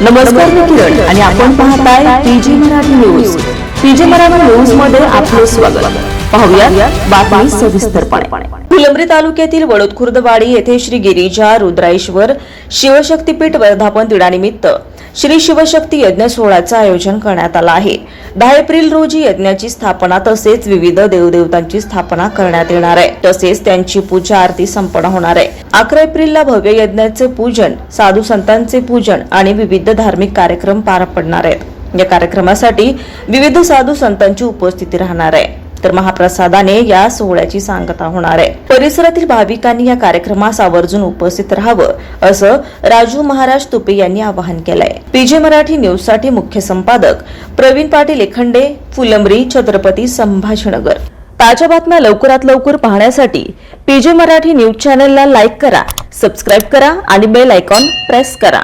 नमस्कार मी किरण आणि आपण पाहताय PG Marathi news. PG Marathi न्यूजमध्ये आपले स्वागत. पाहूया बातमी सविस्तरपणे. फुलंब्री तालुक्यातील वडोद खुर्दवाडी येथे श्री गिरिजा रुद्राईश्वर शिवशक्तीपीठ वर्धापन दिनानिमित्त श्री शिवशक्ती यज्ञ सोहळ्याचं आयोजन करण्यात आलं आहे. दहा एप्रिल रोजी यज्ञाची स्थापना तसेच विविध देवदेवतांची स्थापना करण्यात येणार आहे. तसेच त्यांची पूजा आरती संपन्न होणार आहे. अकरा एप्रिलला भव्य यज्ञाचे पूजन साधू संतांचे पूजन आणि विविध धार्मिक कार्यक्रम पार पडणार आहेत. या कार्यक्रमासाठी विविध साधू संतांची उपस्थिती राहणार आहे. तर महाप्रसादाने या सोहळ्याची सांगता होणार आहे. परिसरातील भाविकांनी या कार्यक्रमास आवर्जून उपस्थित राहावं असं राजू महाराज तुपे यांनी आवाहन केलंय. पीजे मराठी न्यूजसाठी मुख्य संपादक प्रवीण पाटील एखंडे फुलंबरी छत्रपती संभाजीनगर. ताज्या बातम्या लवकरात लवकर पाहण्यासाठी पीजे मराठी न्यूज चॅनलला लाईक करा सबस्क्राईब करा आणि बेल आयकॉन प्रेस करा.